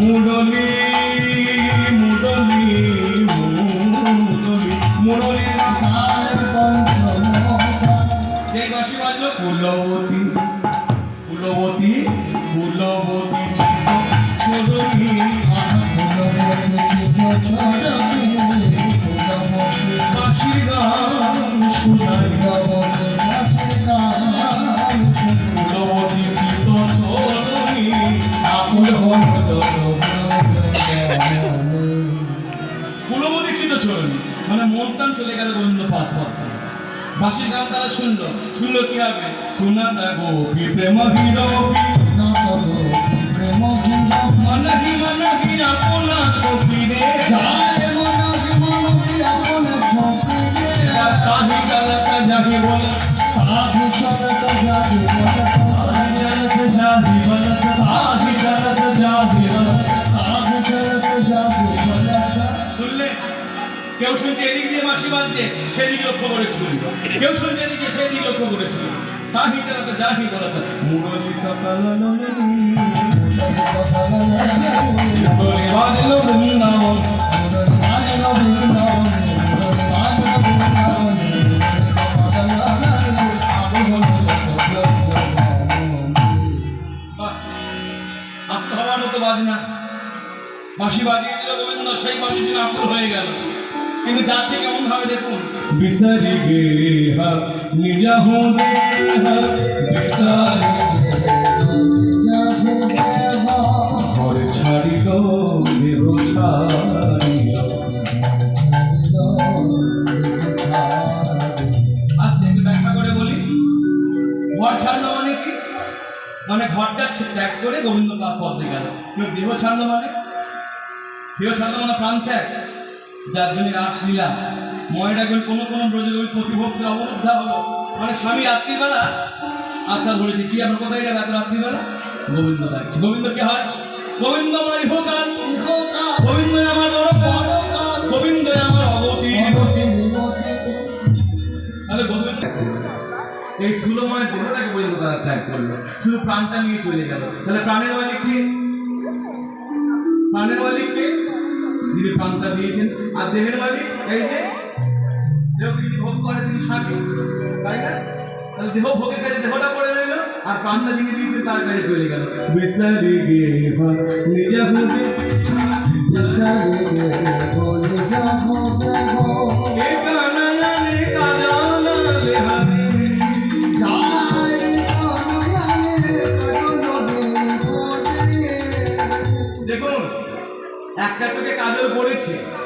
মুরলি মুরলি মুরলি মুরলি রাখার পঞ্চম যে বাসি বাজলো কুলৌ চলে গেল গোবিন্দ পাত পথ বাঁশির গান তারা শুনলো শুনলো কি হবে শোনা গোপী প্রেম আপনা সপিরে তাহি চালক যাহি বল। তাহি বল। বল। শুনলে কেউ শুনছে এদিক দিয়ে মাসি বাঁধছে, সেদিক লক্ষ্য করে ছুরি। কেউ শুনছে এদিকে সেদিক লক্ষ্য করে ছুরি। তাহি চালক যাহি বল মুরলি বাজনা। বাজিয়ে দিল সেই বাঁশি আকুল হয়ে গেল। কিন্তু যাচ্ছে কেমন ভাবে দেখুন? বিসারি গে হা নিজা হো গে হা বিসারি ঘর ছাড়িল দেহ ছাড়িল। আস্তে একটু ব্যাখ্যা করে বলি। ঘর ছাড়লো মানে কি? মানে ঘরটা ত্যাগ করে গোবিন্দ পথে গেল। কিন্তু দেহ ছাড়লো মানে? দেহ ছাড়লো মানে প্রাণ ত্যাগ। যার জন্য রাসলীলা ময়রা গুল কোনো কোনো ব্রজগুল প্রতিভক্তি অবরুদ্ধা হলো মানে স্বামী, রাত্রিবেলা আচ্ছা ধরেছে কি, আমরা কোথায় যাবে এত রাত্রিবেলা? গোবিন্দ ডাকছে গোবিন্দ কি হয়? গোবিন্দ আমার ইহকাল। গোবিন্দ আমার গোবিন্দ আমার অবতী তাহলে গোবিন্দ এই স্থূলময় দেহটাকে পর্যন্ত তারা ত্যাগ করল। শুধু প্রাণটা নিয়ে চলে গেল। তাহলে প্রাণের মালিক কে? প্রাণের মালিক কে? যিনি প্রাণটা দিয়েছেন। আর দেহের মালিক এই যে দেহকে যিনি ভোগ করে তিনি সাথী তাই না? তাহলে দেহ ভোগের কাছে দেহটা পড়ে রইল আর প্রাণটা যিনি দিয়েছেন তার কাছে চলে গেল। বিসারি গে নিজা ভোগে কাজানালে হারে দেখুন একটা চোখে কাজল পড়েছে।